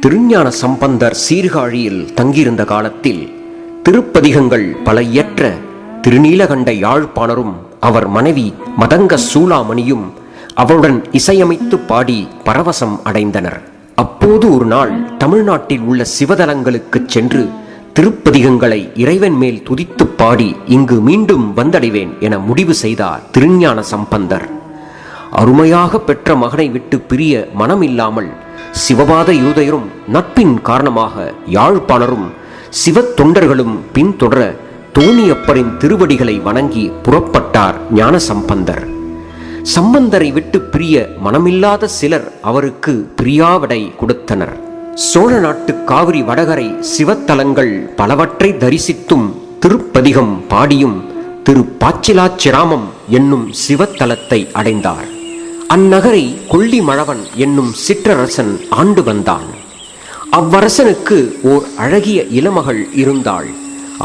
திருஞான சம்பந்தர் சீர்காழியில் தங்கியிருந்த காலத்தில் திருப்பதிகங்கள் பல இயற்ற திருநீலகண்ட யாழ்ப்பாணரும் அவர் மனைவி மதங்க சூளாமணியும் அவருடன் இசையமைத்து பாடி பரவசம் அடைந்தனர். அப்போது ஒரு நாள் தமிழ்நாட்டில் உள்ள சிவதலங்களுக்கு சென்று திருப்பதிகங்களை இறைவன் மேல் துதித்துப் பாடி இங்கு மீண்டும் வந்தடைவேன் என முடிவு செய்தார் திருஞான சம்பந்தர். அருமையாக பெற்ற மகனை விட்டு பிரிய மனமில்லாமல் சிவபாத யூதையரும் நட்பின் காரணமாக யாழ்ப்பாணரும் சிவத் தொண்டர்களும் பின்தொடர தோணியப்பரின் திருவடிகளை வணங்கி புறப்பட்டார் ஞான சம்பந்தர் சம்பந்தரை விட்டு பிரிய மனமில்லாத சிலர் அவருக்கு பிரியாவடை கொடுத்தனர். சோழ நாட்டு காவிரி வடகரை சிவத்தலங்கள் பலவற்றை தரிசித்தும் திருப்பதிகம் பாடியும் திரு பாச்சிலாச்சிராமம் என்னும் சிவத்தலத்தை அடைந்தார். அந்நகரை கொல்லிமழவன் என்னும் சிற்றரசன் ஆண்டு வந்தான். அவ்வரசனுக்கு ஓர் அழகிய இளமகள் இருந்தாள்.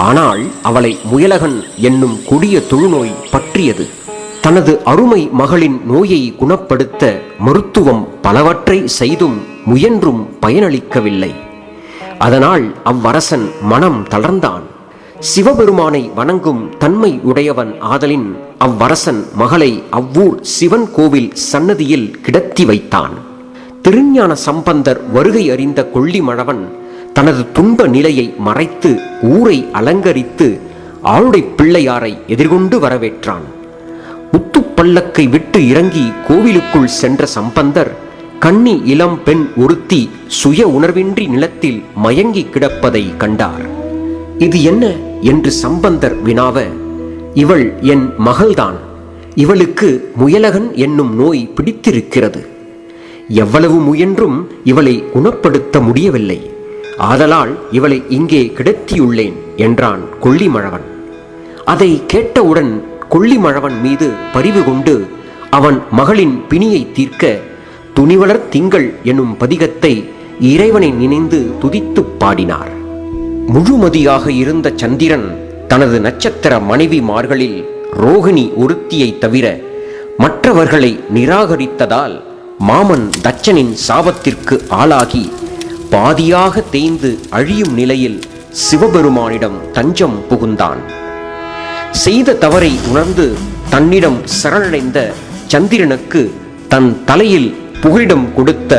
ஆனால் அவளை முயலகன் என்னும் கொடிய தொழுநோய் பற்றியது. தனது அருமை மகளின் நோயை குணப்படுத்த மருத்துவம் பலவற்றை செய்தும் முயன்றும் பயனளிக்கவில்லை. அதனால் அவ்வரசன் மனம் தளர்ந்தான். சிவபெருமானை வணங்கும் தன்மை உடையவன் ஆதலின் அவ்வரசன் மகளை அவ்வூர் சிவன் கோவில் சன்னதியில் கிடத்தி வைத்தான். திருஞான சம்பந்தர் வருகை அறிந்த கொள்ளிமழவன் தனது துன்ப நிலையை மறைத்து ஊரை அலங்கரித்து ஆளுடை பிள்ளையாரை எதிர்கொண்டு வரவேற்றான். முத்துப்பல்லக்கை விட்டு இறங்கி கோவிலுக்குள் சென்ற சம்பந்தர் கன்னி இளம் பெண் ஒருத்தி சுய உணர்வின்றி நிலத்தில் மயங்கி கிடப்பதை கண்டார். இது என்ன என்று சம்பந்தர் வினாவ இவள் என் மகள்தான் இவளுக்கு முயலகன் என்னும் நோய் பிடித்திருக்கிறது. எவ்வளவு முயன்றும் இவளை குணப்படுத்த முடியவில்லை. ஆதலால் இவளை இங்கே கிடத்தியுள்ளேன் என்றான் கொள்ளிமழவன் அதை கேட்டவுடன் கொள்ளிமழவன் மீது பரிவு கொண்டு அவன் மகளின் பிணியை தீர்க்க துணிவளர் திங்கள் என்னும் பதிகத்தை இறைவனை நினைந்து துதித்துப் பாடினார். முழுமதியாக இருந்த சந்திரன் தனது நட்சத்திர மனைவிமார்களில் ரோகிணி ஒருத்தியை தவிர மற்றவர்களை நிராகரித்ததால் மாமன் தச்சனின் சாபத்திற்கு ஆளாகி பாதியாக தேய்ந்து அழியும் நிலையில் சிவபெருமானிடம் தஞ்சம் புகுந்தான். செய்த தவறை உணர்ந்து தன்னிடம் சரணடைந்த சந்திரனுக்கு தன் தலையில் புகலிடம் கொடுத்த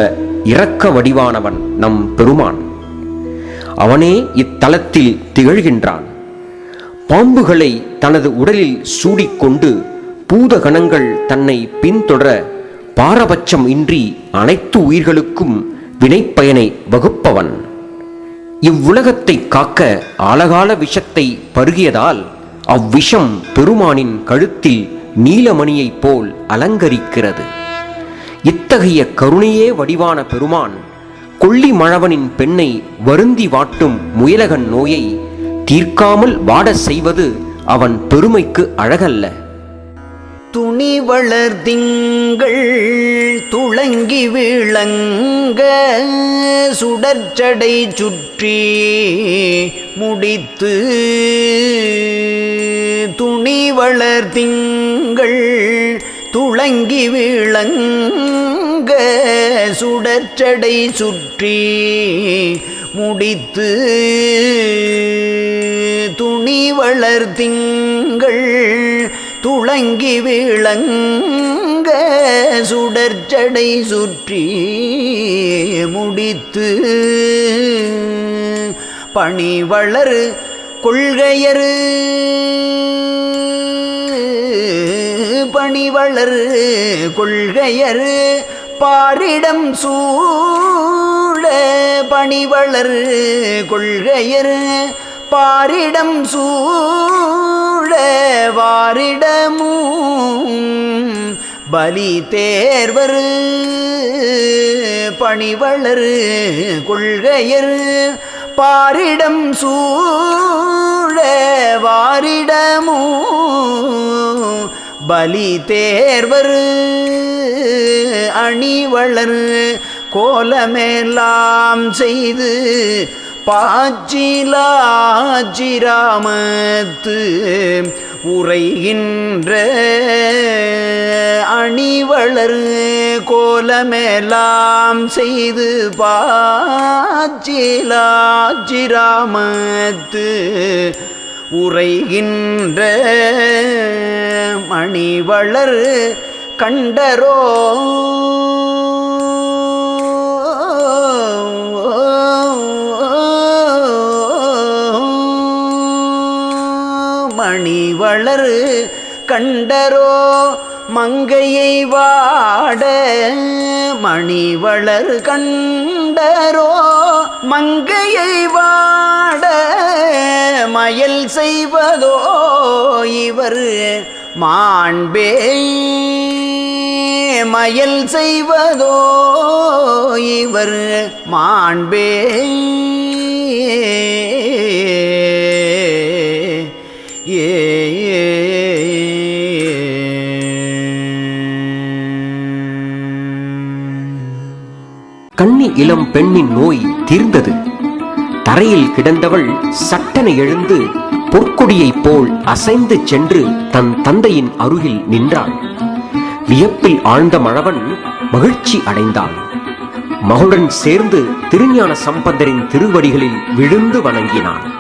இரக்க வடிவானவன் நம் பெருமான். அவனே இத்தலத்தில் திகழ்கின்றான். பாம்புகளை தனது உடலில் சூடிக்கொண்டு பூதகணங்கள் தன்னை பின்தொடர பாரபட்சம் இன்றி அனைத்து உயிர்களுக்கும் வினைப்பயனை வகுப்பவன். இவ்வுலகத்தை காக்க அழகால விஷத்தை பருகியதால் அவ்விஷம் பெருமானின் கழுத்தில் நீலமணியைப் போல் அலங்கரிக்கிறது. இத்தகைய கருணையே வடிவான பெருமான் கொள்ளி மழவனின் பெண்ணை வருந்தி வாட்டும் முயலகன் நோயை தீர்க்காமல் வாட செய்வது அவன் பெருமைக்கு அழகல்ல. துணி வளர் திங்கள் துளங்கி விளங்க சுடர்ச்சடை சுற்றி முடித்து துணி வளர் திங்கள் துளங்கி விளங்க சுடற்றடை சுற்றி முடித்து துணி வளர் திங்கள் துளங்கி விளங்க சுடர்ச்சடை சுற்றி முடித்து பணி வளர் கொள்கையரு பணி பணிவளர் கொள்கையரு பாரிடம் சூழ பணிவளர் கொள்கையர். பாரிடம் சூழ வாரிடமும் பலி தேர்வர். பணிவளர் கொள்கையர். பாரிடம் சூழ வாரிடமும் பலி தேர்வர் அணிவளர் கோலமேலாம் செய்து பாச்சிலாஜிராமத்து உரைகின்ற அணிவளர் கோலமெல்லாம் செய்து பாச்சிலாஜிராமத்து உரைகின்ற மணிவளர் கண்டரோ. மணிவளர் கண்டரோ மங்கையை வாட. மணிவளர் கண்டரோ மங்கையை வாட. மயல் செய்வதோ இவர் மாண்பே மயல் செய்வதோ இவர் மாண்பே ஏ. கண்ணி இளம் பெண்ணின் நோய் தீர்ந்தது. தரையில் கிடந்தவள் சட்டென எழுந்து பொற்கொடியைப் போல் அசைந்து சென்று தன் தந்தையின் அருகில் நின்றாள். வியப்பில் ஆழ்ந்த மழவன் மகிழ்ச்சி அடைந்தான். மகளுடன் சேர்ந்து திருஞான சம்பந்தரின் திருவடிகளில் விழுந்து வணங்கினான்.